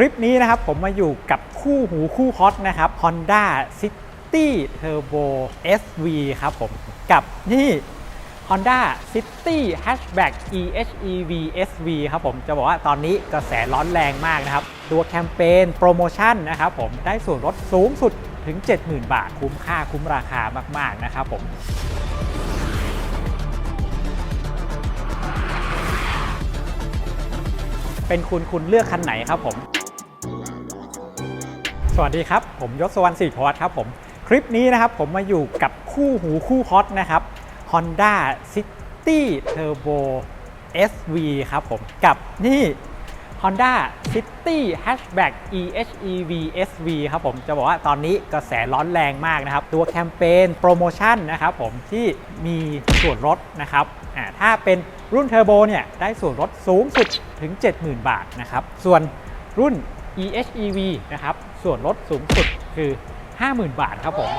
คลิปนี้นะครับผมมาอยู่กับคู่หูคู่ฮอตนะครับ Honda City Turbo SV ครับผม กับนี่ Honda City Hatchback EHEV SV ครับผมจะบอกว่าตอนนี้กระแสร้อนแรงมากนะครับ ตัวแคมเปญโปรโมชั่นนะครับผมได้ส่วนลดสูงสุดถึง 70,000 บาท คุ้มค่าคุ้มราคามาก ๆ นะครับผมเป็นคุณคุณเลือกคันไหนครับผม สวัสดีครับ ผมยศสวรรณศรีพวัตครับผม คลิปนี้นะครับผมมาอยู่กับคู่หูคู่ฮอตนะครับ Honda City Turbo SV ครับผม กับนี่ Honda City Hatchback EHEV SV ครับผม จะบอกว่าตอนนี้กระแสร้อนแรงมากนะครับ ตัวแคมเปญโปรโมชั่นนะครับผมที่มีส่วนลดนะครับถ้าเป็นรุ่นเทอร์โบเนี่ยได้ส่วนลดสูงสุดถึง 70,000 บาทนะครับ ส่วนรุ่น EHEV นะครับ ส่วนลดสูงสุดคือ 50,000 บาทครับผม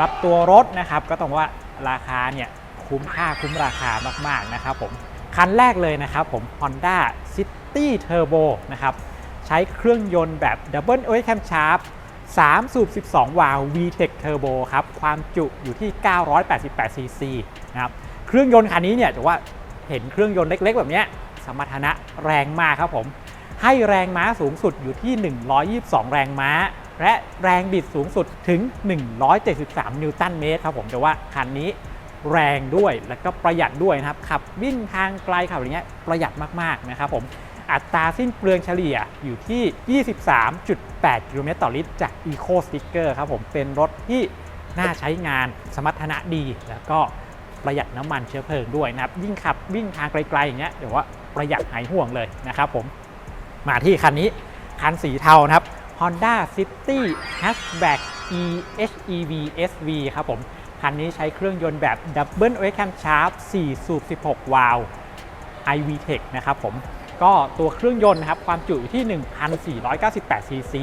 รับตัวรถนะครับก็ต้องว่าราคาเนี่ยคุ้มค่าคุ้มราคามากๆนะครับผมคันแรกเลยนะครับผม Honda City Turbo นะครับใช้เครื่องยนต์แบบ Double o i l Camshaft 3สูบ 12 วาล์ว VTEC Turbo ครับ ความจุอยู่ที่ 988 cc นะครับ เครื่องยนต์คันนี้เนี่ยถือว่าเห็นเครื่องยนต์เล็กๆ แบบนี้ สมรรถนะแรงมากครับผม ให้แรงม้าสูงสุดอยู่ที่ 122 แรงม้า และแรงบิดสูงสุดถึง 173 นิวตันเมตรครับผมแต่ว่าคันนี้แรงด้วยแล้วก็ประหยัดด้วยนะครับ ขับวิ่งทางไกลขับอะไรเงี้ยประหยัดมากๆนะครับผมอัตราสิ้นเปลืองเฉลี่ยอยู่ที่ 23.8 กิโลเมตรต่อลิตรจาก Eco Sticker ครับผมเป็นรถที่น่าใช้งานสมรรถนะดี แล้วก็ประหยัดน้ำมันเชื้อเพลิงด้วยนะครับ ยิ่งขับวิ่งทางไกลๆอย่างเงี้ยเดี๋ยวว่าประหยัดหายห่วงเลยนะครับผม มาที่คันนี้คันสีเทานะครับ Honda City Hatchback EHEV SV ครับผม คันนี้ใช้เครื่องยนต์แบบ Double o i l Camshaft 4สูบ 16 วาล์ว iVTEC นะครับผม ก็ตัวเครื่องยนต์นะครับ ความจุอยู่ที่ 1,498 cc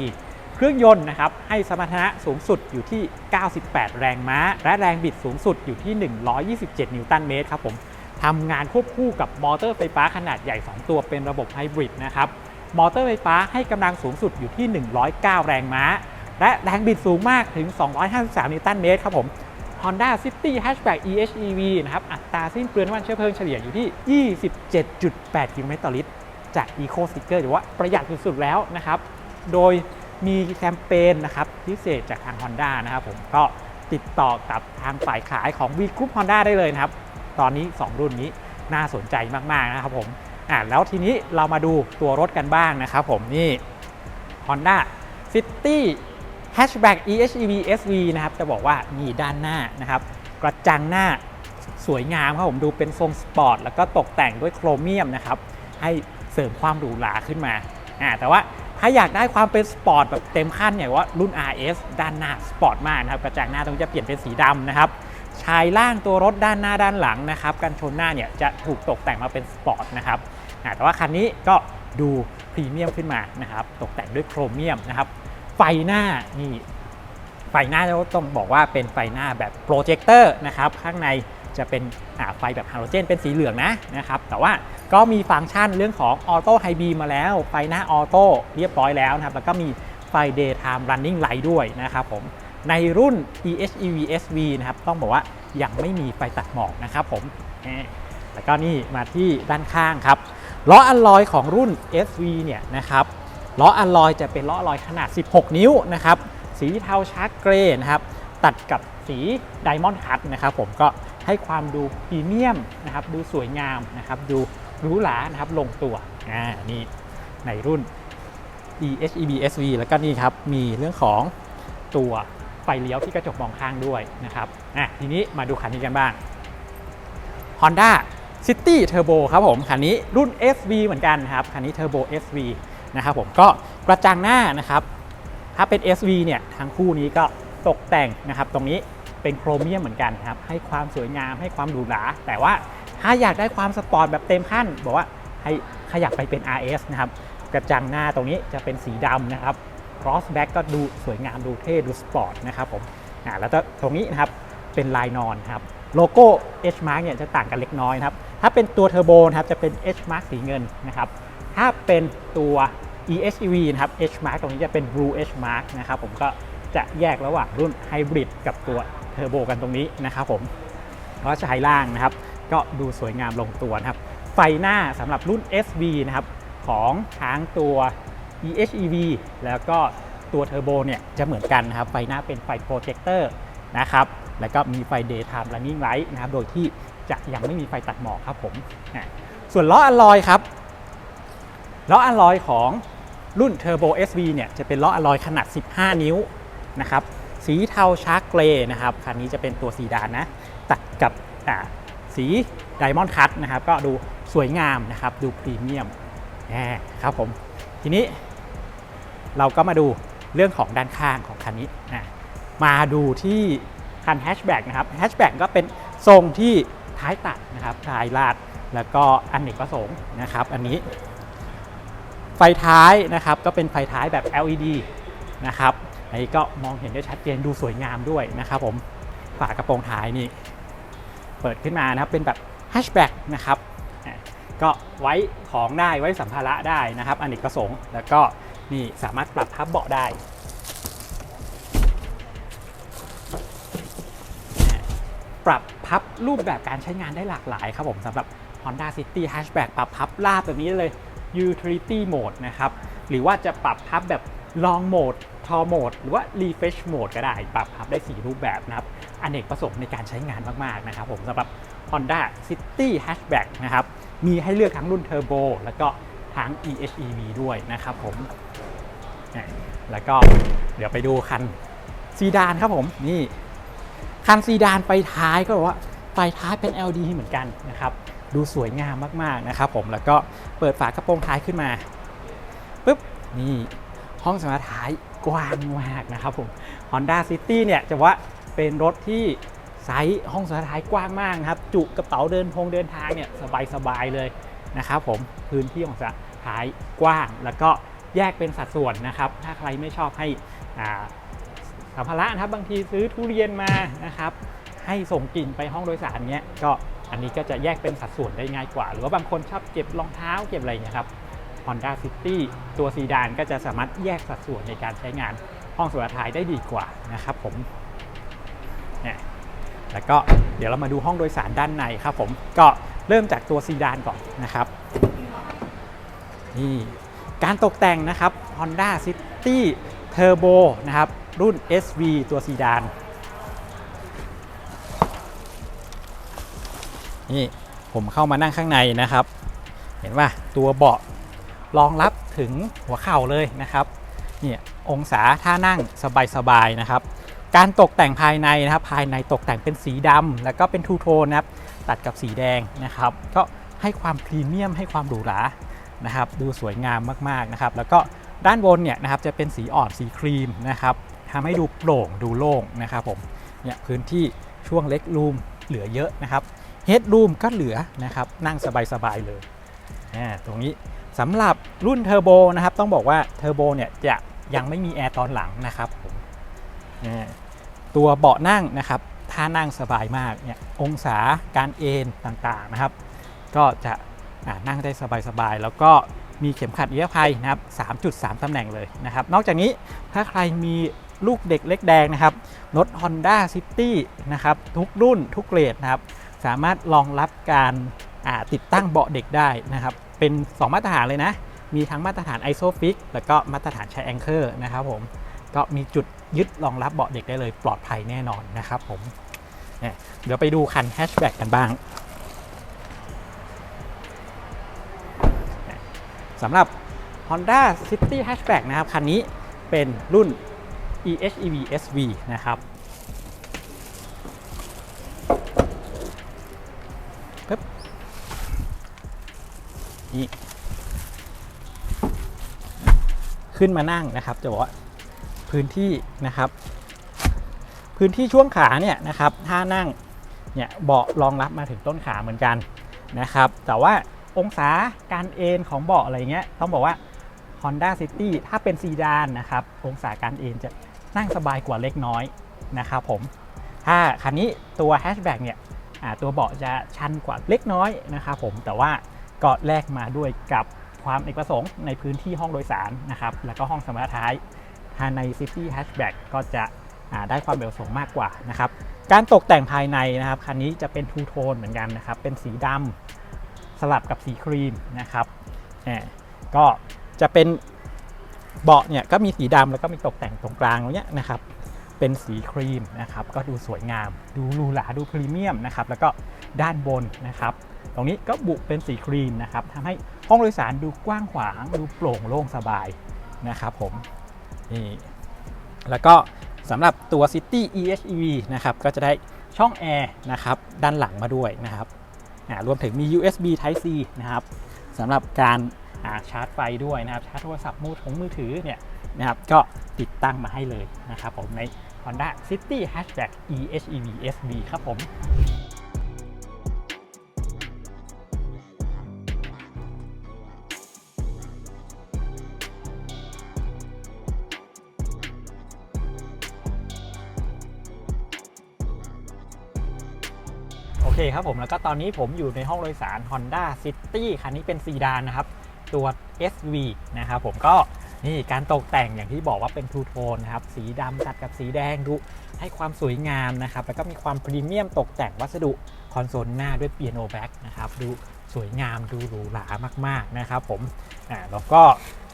เครื่องยนต์นะครับ ให้สมรรถนะสูงสุดอยู่ที่ 98 แรงม้า และแรงบิดสูงสุดอยู่ที่ 127 นิวตันเมตรครับผมทำงานควบคู่กับมอเตอร์ไฟฟ้าขนาดใหญ่ 2 ตัวเป็นระบบไฮบริดนะครับ มอเตอร์ไฟฟ้าให้กำลังสูงสุดอยู่ที่ 109 แรงม้า และแรงบิดสูงมากถึง 253 นิวตันเมตรครับผม Honda City Hatchback EHEV นะครับ อัตราสิ้นเปลืองน้ำมันเชื้อเพลิงเฉลี่ยอยู่ที่ 27.8 กิโลเมตรต่อลิตร จาก Eco Sticker หรือว่าประหยัดสุดๆแล้วนะครับ โดยมีแคมเปญนะครับพิเศษจากทาง Honda นะครับผมก็ติดต่อกับทางฝ่ายขายของ V Group Honda ได้เลยนะครับ ตอนนี้ 2 รุ่นนี้น่าสนใจมาก ๆ นะครับผม อ่าแล้วทีนี้เรามาดูตัวรถกันบ้างนะครับผมนี่ Honda City Hatchback EHEV SV นะครับ จะบอกว่านี่ด้านหน้านะครับ กระจังหน้าสวยงามครับผมดูเป็นทรงสปอร์ตแล้วก็ตกแต่งด้วยโครเมียมนะครับ ให้เสริมความหรูหราขึ้นมาอ่าแต่ว่าถ้าอยากได้ความเป็นสปอร์ตแบบเต็มขั้นเนี่ยว่ารุ่น RS ด้านหน้าสปอร์ตมากนะครับ กระจังหน้าตรงจะเปลี่ยนเป็นสีดำนะครับชายล่างตัวรถด้านหน้าด้านหลังนะครับกันชนหน้าเนี่ยจะถูกตกแต่งมาเป็นสปอร์ตนะครับ แต่ว่าคันนี้ก็ดูพรีเมียมขึ้นมานะครับตกแต่งด้วยโครเมียมนะครับไฟหน้านี่ไฟหน้าเราต้องบอกว่าเป็นไฟหน้าแบบโปรเจคเตอร์นะครับข้างในจะเป็นไฟแบบฮาโลเจนเป็นสีเหลืองนะนะครับแต่ว่าก็มีฟังก์ชันเรื่องของออโต้ไฮบีมาแล้ว ไฟหน้าออโต้เรียบร้อยแล้วนะครับแล้วก็มีไฟ Daytime Running Light ด้วยนะครับผมในรุ่น EHEV SV นะครับต้องบอกว่ายังไม่มีไฟตัดหมอกนะครับผมเอ่อแล้วก็นี่มาที่ด้านข้างครับ ล้ออัลลอยของรุ่น SV เนี่ยนะครับล้ออัลลอยจะเป็นล้ออัลลอยขนาด 16 นิ้วนะครับสีเทาชาร์กเกรย์นะครับตัดกับสีไดมอนด์คัตนะครับผมก็ให้ความดูพรีเมียมนะครับดูสวยงามนะครับดูหรูหรานะครับลงตัวอ่านี่ในรุ่น EHEV SV แล้วก็นี่ครับมีเรื่องของตัวไฟเลี้ยวที่กระจกมองข้างด้วยนะครับอะทีนี้มาดูคันนี้กันบ้าง Honda City Turbo ครับผม คันนี้รุ่น SV เหมือนกันครับ คันนี้ Turbo SV นะครับผมก็กระจังหน้านะครับ ถ้าเป็น SV เนี่ยทั้งคู่นี้ก็ตกแต่งนะครับ ตรงนี้เป็นโครเมียมเหมือนกันครับ ให้ความสวยงามให้ความหรูหราแต่ว่าถ้าอยากได้ความสปอร์ตแบบเต็มขั้น บอกว่าให้ขยับไปเป็น RS นะครับ กระจังหน้าตรงนี้จะเป็นสีดำนะครับ cross back ก็ดูสวยงามดูเท่ดูสปอร์ตนะครับผมอ่าแล้วตรงนี้นะครับเป็นลายนอนครับ โลโก้ H mark เนี่ยจะต่างกันเล็กน้อยนะครับ ถ้าเป็นตัวเทอร์โบนะครับจะเป็น H mark สีเงินนะครับ ถ้าเป็นตัว EHEV นะครับ H mark ตรงนี้จะเป็น Blue H mark นะครับผมก็จะแยกระหว่างรุ่นไฮบริดกับตัวเทอร์โบกันตรงนี้นะครับผมแล้วก็ชายล่างนะครับ ก็ดูสวยงามลงตัวนะครับ ไฟหน้าสำหรับรุ่น SV นะครับของทั้งตัว EHEV แล้วก็ตัวเทอร์โบเนี่ยจะเหมือนกันนะครับ ไฟหน้าเป็นไฟโปรเจคเตอร์นะครับ แล้วก็มีไฟ daytime running light นะครับ โดยที่ จะยังไม่มีไฟตัดหมอกครับผมส่วนล้ออะลอยครับล้ออะลอยของรุ่น Turbo SV เนี่ยจะเป็นล้ออะลอยขนาด 15 นิ้วนะครับสีเทาชาร์กเกรย์นะครับคันนี้จะเป็นตัวสีดานนะ ตัดกับสีไดมอนด์คัตนะครับก็ดูสวยงามนะครับดูพรีเมียมครับผมทีนี้เราก็มาดูเรื่องของด้านข้างของคันนี้อะมาดูที่คันแฮชแบ็กนะครับแฮชแบ็กก็เป็นทรงที่ ท้ายตัดนะครับท้ายลาดแล้วก็อันเนกประสงค์นะครับ อันนี้ ไฟท้ายนะครับก็เป็นไฟท้ายแบบ LED นะครับอันนี้ก็มองเห็นได้ชัดเจนดูสวยงามด้วยนะครับผมฝากระโปรงท้ายนี่เปิดขึ้นมานะครับเป็นแบบแฮชแบ็กนะครับก็ไว้ของได้ไว้สัมภาระได้นะครับอนเนกประสงค์ แล้วก็นี่สามารถปรับพับเบาะได้ ปรับพับรูปแบบการใช้งานได้หลากหลายครับผมสำหรับ Honda City Hatchback ปรับพับลาบแบบนี้เลย Utility Mode นะครับ หรือว่าจะปรับพับแบบ Long Mode Tall Mode หรือว่า Refresh Mode ก็ได้ ปรับพับได้ 4 รูปแบบนะครับอนเนกประสงค์ในการใช้งานมาก ๆ นะครับผมสำหรับ Honda City Hatchback นะครับ มีให้เลือกทั้งรุ่น Turbo แล้วก็ทั้ง EHEV ด้วยนะครับผมนี่แล้วก็เดี๋ยวไปดูคันซีดานครับผมนี่ คันซีดานไฟท้ายก็บอกว่าไฟท้ายเป็น LED เหมือนกันนะครับ ดูสวยงามมากๆนะครับผมแล้วก็เปิดฝากระโปรงท้ายขึ้นมาปุ๊บนี่ห้องสมาร์ทท้ายกว้างมากนะครับผม Honda City เนี่ยจะว่าเป็นรถที่ไซส์ห้องสมาร์ทท้ายกว้างมากนะครับ จุกระเป๋าเดินพงเดินทางเนี่ยสบายๆเลยนะครับผมพื้นที่ของสมาร์ทท้ายกว้าง แล้วก็แยกเป็นสัดส่วนนะครับ ถ้าใครไม่ชอบให้อ่า สัมภาระนะครับบางทีซื้อทุเรียนมานะครับให้ส่งกลิ่นไปห้องโดยสารเนี้ยก็อันนี้ก็จะแยกเป็นสัดส่วนได้ง่ายกว่า หรือว่าบางคนชอบเก็บรองเท้าเก็บอะไรเงี้ยครับ Honda City ตัวซีดานก็จะสามารถแยกสัดส่วนในการใช้งานห้องสุขทายได้ดีกว่านะครับผมเนี่ยแล้วก็เดี๋ยวเรามาดูห้องโดยสารด้านในครับผมก็เริ่มจากตัวซีดานก่อนนะครับนี่การตกแต่งนะครับ Honda City Turbo นะครับ รุ่น SV ตัวซีดาน นี่ผมเข้ามานั่งข้างในนะครับ เห็นว่าตัวเบาะรองรับถึงหัวเข่าเลยนะครับเนี่ยองศาท่านั่งสบายๆนะครับ การตกแต่งภายในนะครับ ภายในตกแต่งเป็นสีดำแล้วก็เป็นทูโทนนะครับ ตัดกับสีแดงนะครับ ก็ให้ความพรีเมียมให้ความหรูหรานะครับ ดูสวยงามมากๆนะครับ แล้วก็ด้านบนเนี่ยนะครับจะเป็นสีอ่อนสีครีมนะครับ ทำให้ดูโปร่งดูโล่งนะครับผมเนี่ยพื้นที่ช่วงเล็กรูมเหลือเยอะนะครับเฮดรูมก็เหลือนะครับนั่งสบายๆเลยอ่าตรงนี้สำหรับรุ่นเทอร์โบนะครับ ต้องบอกว่าเทอร์โบเนี่ยจะยังไม่มีแอร์ตอนหลังนะครับผมตัวเบาะนั่งนะครับท่านั่งสบายมากเนี่ยองศาการเอนต่างๆนะครับ ก็จะนั่งได้สบายๆแล้วก็มีเข็มขัดนิรภัยนะครับ 3.3 ตำแหน่งเลยนะครับ นอกจากนี้ถ้าใครมี ลูกเด็กเล็กแดงนะครับ รถ Honda City นะครับ ทุกรุ่นทุกเกรดนะครับ สามารถรองรับการาติดตั้งเบาะเด็กได้นะครับ เป็น 2 มาตรฐานเลยนะ มีทั้งมาตรฐาน ISOFIX แล้วก็มาตรฐานใช้ Anchor นะครับผม ก็มีจุดยึดรองรับเบาะเด็กได้เลยปลอดภัยแน่นอนนะครับผมเเดี๋ยวไปดูคันแฮชแบ็กกันบ้างสำหรับ Honda City Hatchback นะครับ คันนี้เป็นรุ่น EHEV SV นะครับปึ๊บนี่ขึ้นมานั่งนะครับจะบอกว่าพื้นที่นะครับ พื้นที่ช่วงขาเนี่ยนะครับถ้านั่งเนี่ยเบาะรองรับมาถึงต้นขาเหมือนกันนะครับ แต่ว่าองศาการเอนของเบาะอะไรเงี้ยต้องบอกว่า Honda City ถ้าเป็นซีดานนะครับ องศาการเอนจะ นั่งสบายกว่าเล็กน้อยนะครับผม ถ้าคันนี้ตัวแฮชแบ็กเนี่ยตัวเบาะจะชันกว่าเล็กน้อยนะครับผม แต่ว่าก็แลกมาด้วยกับความเอกประสงค์ในพื้นที่ห้องโดยสารนะครับ แล้วก็ห้องสมรรถท้ายทางใน City Hatchback ก็จะได้ความเอกประสงมากกว่านะครับ การตกแต่งภายในนะครับ คันนี้จะเป็นทูโทนเหมือนกันนะครับ เป็นสีดำสลับกับสีครีมนะครับก็จะเป็น เบาะเนี่ยก็มีสีดำแล้วก็มีตกแต่งตรงกลางตรงเนี้ยนะครับเป็นสีครีมนะครับก็ดูสวยงาม ดูหรูหราดูพรีเมียมนะครับแล้วก็ด้านบนนะครับตรงนี้ก็บุเป็นสีครีมนะครับทำให้ห้องโดยสารดูกว้างขวาง ดูโปร่งโล่งสบายนะครับผมนี่แล้วก็สำหรับตัว City EHEV นะครับก็จะได้ช่องแอร์นะครับด้านหลังมาด้วยนะครับรวมถึงมี USB Type C นะครับสำหรับการ ชาร์จไฟด้วยนะครับชาร์จโทรศัพท์มือถงมือถือเนี่ยนะครับก็ติดตั้งมาให้เลยนะครับผมใน Honda City Hatchback EHEV SV ครับผมโอเคครับผมแล้วก็ตอนนี้ผมอยู่ในห้องโดยสาร Honda City คันนี้เป็นซีดานนะครับ ตัว SV นะครับผมก็นี่การตกแต่งอย่างที่บอกว่าเป็นทูโทนนะครับ สีดำตัดกับสีแดงดูให้ความสวยงามนะครับ แล้วก็มีความพรีเมียมตกแต่งวัสดุคอนโซลหน้าด้วยเปียโนแบ็กนะครับ ดูสวยงามดูหรูหรามาก ๆ นะครับผมอ่าแล้วก็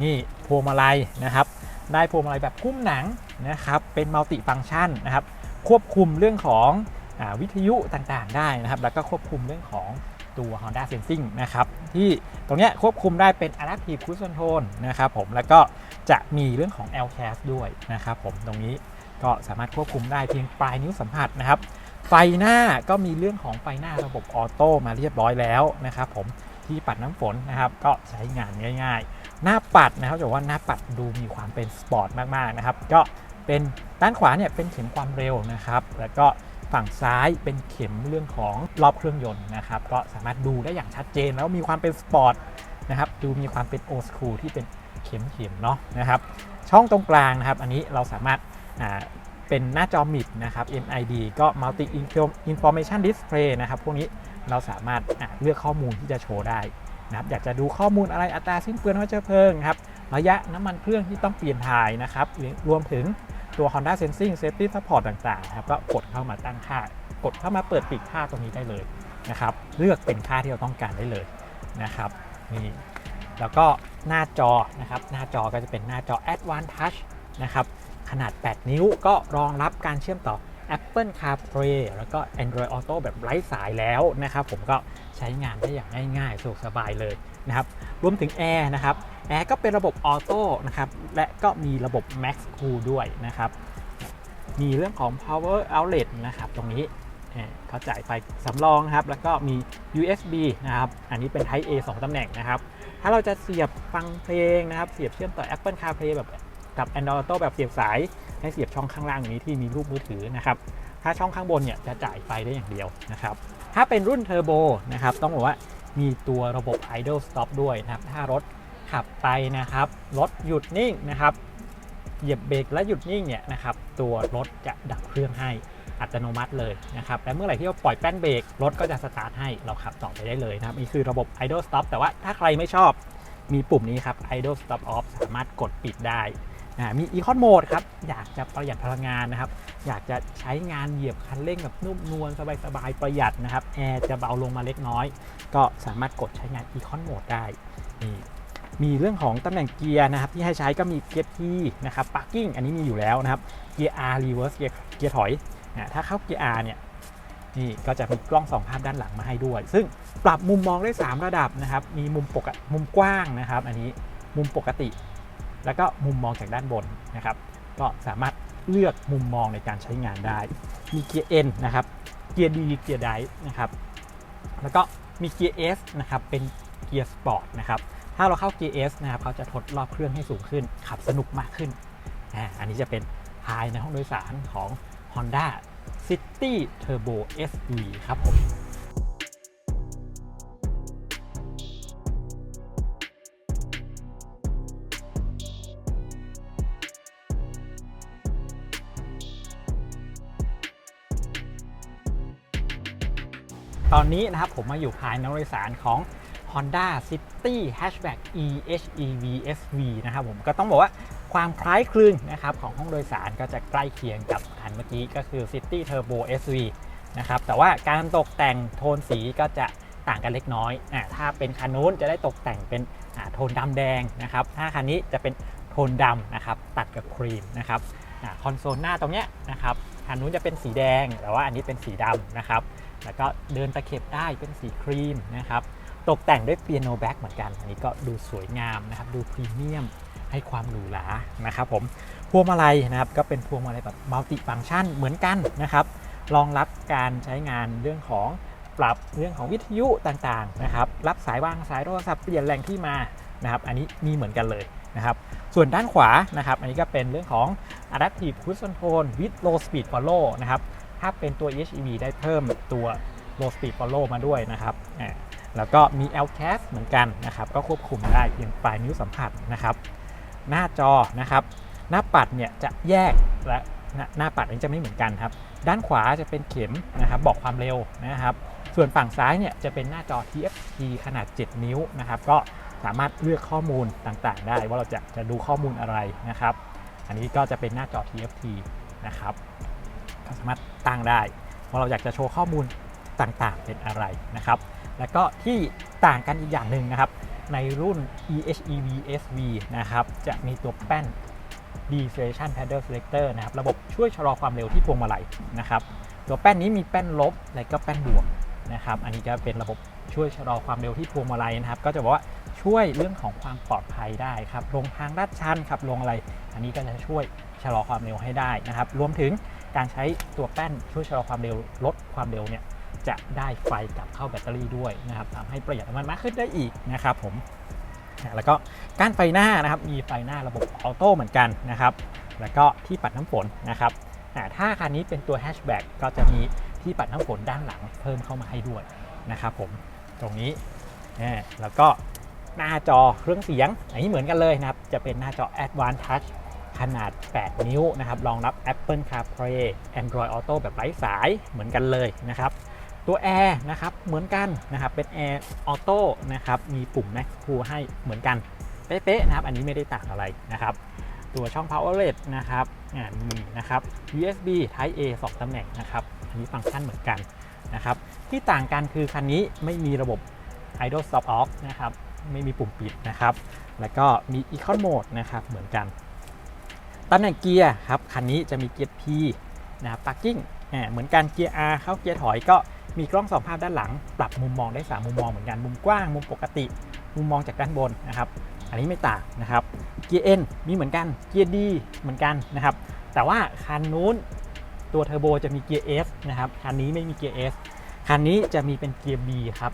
นี่พวงมาลัยนะครับ ได้พวงมาลัยแบบคุ้มหนังนะครับ เป็นมัลติฟังก์ชันนะครับ ควบคุมเรื่องของอวิทยุต่างๆได้นะครับ แล้วก็ควบคุมเรื่องของ ตัว Honda Sensing นะครับที่ตรงนี้ควบคุมได้เป็น Adaptive Cruise Control นะครับผมแล้วก็จะมีเรื่องของ LCAS ด้วยนะครับผมตรงนี้ก็สามารถควบคุมได้เพียงปลายนิ้วสัมผัสนะครับไฟหน้าก็มีเรื่องของไฟหน้าระบบออโต้มาเรียบร้อยแล้วนะครับผมที่ปัดน้ำฝนนะครับก็ใช้งานง่าย ๆ หน้าปัดนะครับจะว่าหน้าปัดดูมีความเป็นสปอร์ตมากๆนะครับก็เป็นด้านขวาเนี่ยเป็นเข็มความเร็วนะครับ แล้วก็ ฝั่งซ้ายเป็นเข็มเรื่องของรอบเครื่องยนต์นะครับก็สามารถดูได้อย่างชัดเจนแล้วมีความเป็นสปอร์ตนะครับดูมีความเป็นโอ c คูลที่เป็นเข็มๆเนาะนะครับช่องตรงกลางนะครับ อันนี้เราสามารถาเป็นหน้าจอมิดนะครับ MID ก็ Multi Information Display นะครับ พวกนี้เราสามารถเลือกข้อมูลที่จะโชว์ได้นะครับอยากจะดูข้อมูลอะไรอัตราสิ้นเปลืองน้ำมันเชื้อเพลิงครับระยะน้ำมันเครื่องที่ต้องเปลี่ยนถ่ายนะครับรวมถึง ตัว Honda Sensing Safety Support ต่างๆนะครับก็กดเข้ามาตั้งค่า กดเข้ามาเปิดปิดค่าตรงนี้ได้เลยนะครับ เลือกเป็นค่าที่เราต้องการได้เลยนะครับนี่แล้วก็หน้าจอนะครับ หน้าจอก็จะเป็นหน้าจอ Advanced Touch นะครับ ขนาด 8 นิ้วก็รองรับการเชื่อมต่อ Apple CarPlay แล้วก็ Android Auto แบบไร้สายแล้วนะครับ ผมก็ใช้งานได้อย่างง่ายๆสะดวกสบายเลยนะครับ รวมถึงแอร์นะครับแอร์ก็เป็นระบบออโต้นะครับและก็มีระบบ Max Cool ด้วยนะครับมีเรื่องของ power outlet นะครับตรงนี้เขาจ่ายไฟสำรองครับ แล้วก็มี USB นะครับ อันนี้เป็น Type A 2 ตำแหน่งนะครับ ถ้าเราจะเสียบฟังเพลงนะครับ เสียบเชื่อมต่อ Apple CarPlay แบบกับ Android Auto แบบเสียบสาย ให้เสียบช่องข้างล่างนี้ที่มีรูปมือถือนะครับ ถ้าช่องข้างบนเนี่ยจะจ่ายไฟได้อย่างเดียวนะครับ ถ้าเป็นรุ่นเทอร์โบนะครับ ต้องบอกว่า มีตัวระบบ idle stop ด้วยนะครับ ถ้ารถขับไปนะครับ รถหยุดนิ่งนะครับ เหยียบเบรกและหยุดนิ่งเนี่ยนะครับ ตัวรถจะดับเครื่องให้อัตโนมัติเลยนะครับ และเมื่อไหร่ที่เราปล่อยแป้นเบรกรถก็จะสตาร์ทให้เราขับต่อไปได้เลยนะครับ นี่คือระบบ idle stop แต่ว่าถ้าใครไม่ชอบมีปุ่มนี้ครับ idle stop off สามารถกดปิดได้ อ่ามี Econ Mode ครับ อยากจะประหยัดพลังงานนะครับ อยากจะใช้งานเหยียบคันเร่งแบบนุ่มนวลสบายๆประหยัดนะครับ แอร์จะเบาลงมาเล็กน้อย ก็สามารถกดใช้งาน Econ Mode ได้นี่มีเรื่องของตำแหน่งเกียร์นะครับ ที่ให้ใช้ก็มีเกียร์ P นะครับ Parking อันนี้มีอยู่แล้วนะครับ เกียร์ R Reverse เกียร์เกียร์ถอยนะถ้าเข้าเกียร์ R เนี่ยนี่ก็จะมีกล้องสองภาพด้านหลังมาให้ด้วย ซึ่งปรับมุมมองได้ 3 ระดับนะครับ มีมุมปกติมุมกว้างนะครับ อันนี้มุมปกติ แล้วก็มุมมองจากด้านบนนะครับ ก็สามารถเลือกมุมมองในการใช้งานได้ มีเกียร์ N นะครับ เกียร์ D เกียร์ไดนะครับ แล้วก็มีเกียร์ S นะครับ เป็นเกียร์สปอร์ตนะครับ ถ้าเราเข้าเกียร์ S นะครับเขาจะทดรอบเครื่องให้สูงขึ้น ขับสนุกมากขึ้น อันนี้จะเป็นภายในห้องโดยสารของ Honda City Turbo SV ครับผม นี้นะครับผมมาอยู่ภายในห้องโดยสารของ Honda City Hatchback EHEV SV นะครับผมก็ต้องบอกว่าความคล้ายคลึงนะครับของห้องโดยสารก็จะใกล้เคียงกับคันเมื่อกี้ก็คือ City Turbo SV นะครับแต่ว่าการตกแต่งโทนสีก็จะต่างกันเล็กน้อยอ่าถ้าเป็นคันนู้นจะได้ตกแต่งเป็นอ่าโทนดำแดงนะครับถ้าคันนี้จะเป็นโทนดำนะครับตัดกับครีมนะครับอาคอนโซลหน้าตรงเนี้ยนะครับคันนู้นจะเป็นสีแดงแต่ว่าอันนี้เป็นสีดำนะครับ แล้วก็เดินตะเข็บได้เป็นสีครีมนะครับตกแต่งด้วยเปียโนแบ็กเหมือนกัน อันนี้ก็ดูสวยงามนะครับ ดูพรีเมียมให้ความหรูหรานะครับผมพวงมาลัยนะครับก็เป็นพวงมาลัยแบบมัลติฟังก์ชันเหมือนกันนะครับรองรับการใช้งานเรื่องของปรับเรื่องของวิทยุต่างๆนะครับรับสายวางสายโทรศัพท์เปลี่ยนแหล่งที่มานะครับอันนี้มีเหมือนกันเลยนะครับส่วนด้านขวานะครับ อันนี้ก็เป็นเรื่องของ Adaptive Cruise Control with Low Speed Follow นะครับ ถ้าเป็นตัว EHEV ได้เพิ่มตัว Low Speed Follow มาด้วยนะครับแล้วก็มี LCAS เหมือนกันนะครับ ก็ควบคุมได้เพียงปลายนิ้วสัมผัสนะครับ หน้าจอนะครับ หน้าปัดเนี่ยจะแยกและหน้าหน้าปัดอันนี้จะไม่เหมือนกันครับ ด้านขวาจะเป็นเข็มนะครับบอกความเร็วนะครับ ส่วนฝั่งซ้ายเนี่ยจะเป็นหน้าจอ TFT ขนาด 7 นิ้วนะครับ ก็สามารถเลือกข้อมูลต่างๆ ได้ว่าเราจะจะดูข้อมูลอะไรนะครับ อันนี้ก็จะเป็นหน้าจอ TFT นะครับ สามารถตั้งได้ว่าเราอยากจะโชว์ข้อมูลต่างๆ เป็นอะไรนะครับ แล้วก็ที่ต่างกันอีกอย่างหนึ่งนะครับ ในรุ่น EHEV SV นะครับ จะมีตัวแป้น Deceleration Paddle Selector นะครับ ระบบช่วยชะลอความเร็วที่พวงมาลัยนะครับ ตัวแป้นนี้มีแป้นลบและก็แป้นบวกนะครับ อันนี้จะเป็นระบบช่วยชะลอความเร็วที่พวงมาลัยนะครับ ก็จะบอกว่าช่วยเรื่องของความปลอดภัยได้ครับ ลงทางลาดชันครับ ลงอะไร อันนี้ก็จะช่วยชะลอความเร็วให้ได้นะครับ รวมถึง การใช้ตัวแป้นช่วยชะลอความเร็วลดความเร็วเนี่ยจะได้ไฟกลับเข้าแบตเตอรี่ด้วยนะครับทำให้ประหยัดน้ำมันมากขึ้นได้อีกนะครับผมแล้วก็ก้านไฟหน้านะครับมีไฟหน้าระบบออโต้เหมือนกันนะครับแล้วก็ที่ปัดน้ำฝนนะครับถ้าคันนี้เป็นตัวแฮชแบ็กก็จะมีที่ปัดน้ำฝนด้านหลังเพิ่มเข้ามาให้ด้วยนะครับผมตรงนี้แล้วก็หน้าจอเครื่องเสียงอันนี้เหมือนกันเลยนะครับ จะเป็นหน้าจอ Advanced Touch ขนาด 8 นิ้วนะครับ รองรับ Apple CarPlay Android Auto แบบไร้สายเหมือนกันเลยนะครับ ตัวแอร์นะครับเหมือนกันนะครับ เป็นแอร์ออโต้นะครับ มีปุ่ม Max Cool ให้เหมือนกัน เป๊ะๆนะครับ อันนี้ไม่ได้ต่างอะไรนะครับ ตัวช่อง Power LED นะครับมีนะครับ USB Type A 2ตำแหน่งนะครับ อันนี้ฟังก์ชันเหมือนกันนะครับ ที่ต่างกันคือคันนี้ไม่มีระบบ Idle Stop Off นะครับ ไม่มีปุ่มปิดนะครับ แล้วก็มี Econ Mode นะครับ เหมือนกัน ตำแหน่งเกียร์ครับคันนี้จะมีเกียร์ P นะครับ Parking เหมือนกันเกียร์ R เข้าเกียร์ถอยก็มีกล้องสองภาพด้านหลัง ปรับมุมมองได้ 3 มุมมองเหมือนกันมุมกว้างมุมปกติ มุมมองจากด้านบนนะครับ อันนี้ไม่ต่างนะครับเกียร์ N มีเหมือนกันเกียร์ D เหมือนกันนะครับ แต่ว่าคันนู้นตัวเทอร์โบจะมีเกียร์ S นะครับคันนี้ไม่มีเกียร์ S คันนี้จะมีเป็นเกียร์ B ครับ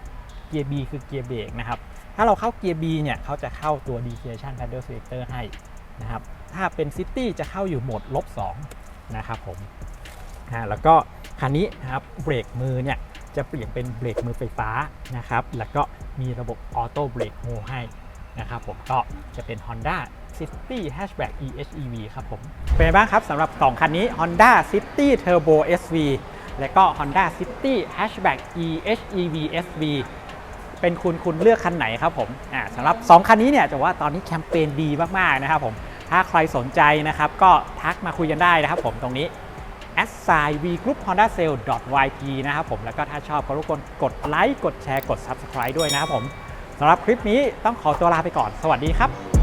เกียร์ B คือเกียร์เบรกนะครับถ้าเราเข้าเกียร์ B เนี่ยเขาจะเข้าตัว d e c l a t i o n Paddle Selector ให้ นะครับถ้าเป็น City จะเข้าอยู่โหมดลบ2นะครับผมอ่าแล้วก็คันนี้นะครับเบรกมือเนี่ยจะเปลี่ยนเป็นเบรกมือไฟฟ้านะครับแล้วก็มีระบบออโต้เบรกโฮให้นะครับผมก็จะเป็น Honda City Hatchback EHEV ครับผม เป็นไงบ้างครับสำหรับ 2 คันนี้ Honda City Turbo SV และก็ Honda City Hatchback EHEV SV เป็นคุณคุณเลือกคันไหนครับผมอ่าสำหรับ 2 คันนี้เนี่ยจะว่าตอนนี้แคมเปญดีมาก ๆ นะครับผม ถ้าใครสนใจนะครับ ก็ทักมาคุยกันได้นะครับผมตรงนี้ s i v group honda sale yt นะครับผมแล้วก็ถ้าชอบก็รบกวนกดไลค์กดแชร์กด subscribe ด้วยนะครับผมสำหรับคลิปนี้ต้องขอตัวลาไปก่อน สวัสดีครับ